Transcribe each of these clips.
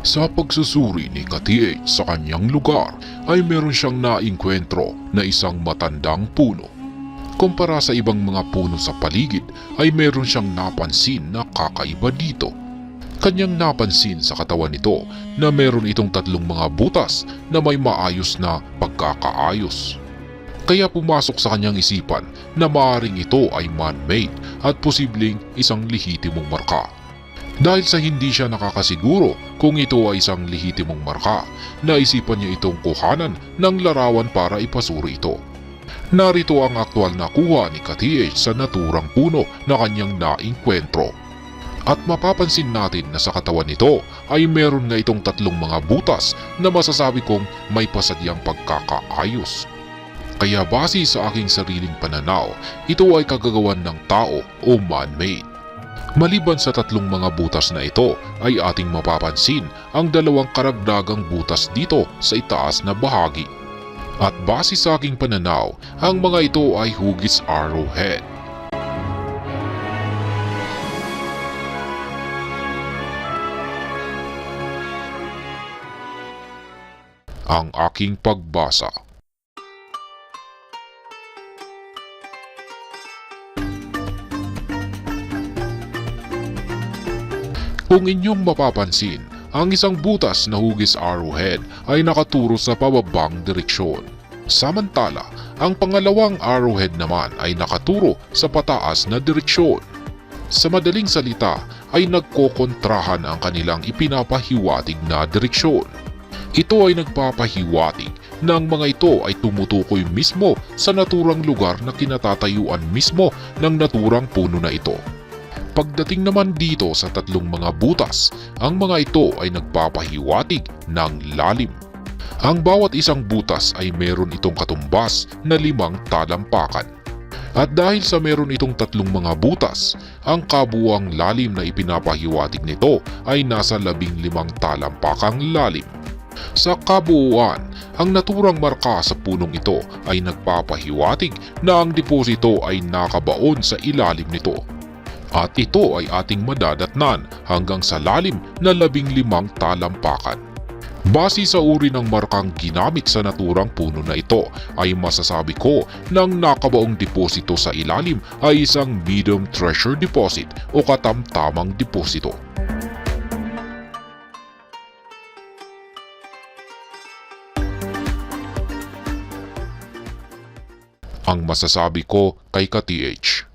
Sa pagsusuri ni Katiej sa kanyang lugar ay meron siyang nainkwentro na isang matandang puno. Kumpara sa ibang mga puno sa paligid ay meron siyang napansin na kakaiba dito. Kanyang napansin sa katawan nito na meron itong tatlong mga butas na may maayos na pagkakaayos. Kaya pumasok sa kanyang isipan na maaring ito ay man-made at posibleng isang lehitimong marka. Dahil sa hindi siya nakakasiguro kung ito ay isang lehitimong marka, naisipan niya itong kuhanan ng larawan para ipasuri ito. Narito ang aktwal na kuha ni Katiej sa naturang puno na kanyang nainkwentro. At mapapansin natin na sa katawan nito ay meron nga itong tatlong mga butas na masasabi kong may pasadyang pagkakaayos. Kaya base sa aking sariling pananaw, ito ay kagagawan ng tao o man-made. Maliban sa tatlong mga butas na ito ay ating mapapansin ang dalawang karagdagang butas dito sa itaas na bahagi. At base sa aking pananaw, ang mga ito ay hugis arrowhead. Ang aking pagbasa. Kung inyong mapapansin, ang isang butas na hugis arrowhead ay nakaturo sa pababang direksyon. Samantala, ang pangalawang arrowhead naman ay nakaturo sa pataas na direksyon. Sa madaling salita ay nagkokontrahan ang kanilang ipinapahiwatig na direksyon. Ito ay nagpapahiwatig na ang mga ito ay tumutukoy mismo sa naturang lugar na kinatatayuan mismo ng naturang puno na ito. Pagdating naman dito sa tatlong mga butas, ang mga ito ay nagpapahiwatig ng lalim. Ang bawat isang butas ay meron itong katumbas na limang talampakan. At dahil sa meron itong tatlong mga butas, ang kabuang lalim na ipinapahiwatig nito ay nasa labing limang talampakang lalim. Sa kabuuan, ang naturang marka sa punong ito ay nagpapahiwatig na ang deposito ay nakabaon sa ilalim nito at ito ay ating madadatnan hanggang sa lalim na labing limang talampakan. Base sa uri ng markang ginamit sa naturang puno na ito ay masasabi ko na ang nakabaong deposito sa ilalim ay isang medium treasure deposit o katamtamang deposito. Ang masasabi ko kay ka-TH.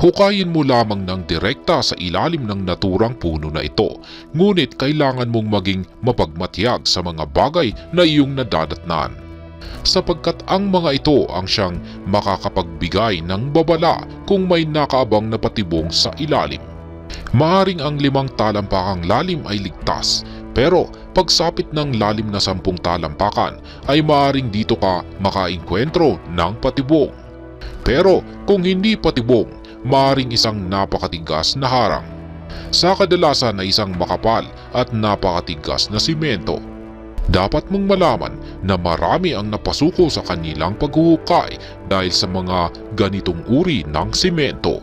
Hukayin mo lamang ng direkta sa ilalim ng naturang puno na ito, ngunit kailangan mong maging mapagmatyag sa mga bagay na iyong nadadatnan. Sapagkat ang mga ito ang siyang makakapagbigay ng babala kung may nakaabang na patibong sa ilalim. Maaring ang limang talampakang lalim ay ligtas, pero pagsapit ng lalim na sampung talampakan ay maaring dito ka makainkwentro ng patibong. Pero kung hindi patibong, maaring isang napakatigas na harang. Sa kadalasan ay isang makapal at napakatigas na simento. Dapat mong malaman na marami ang napasuko sa kanilang paghuhukay dahil sa mga ganitong uri ng simento.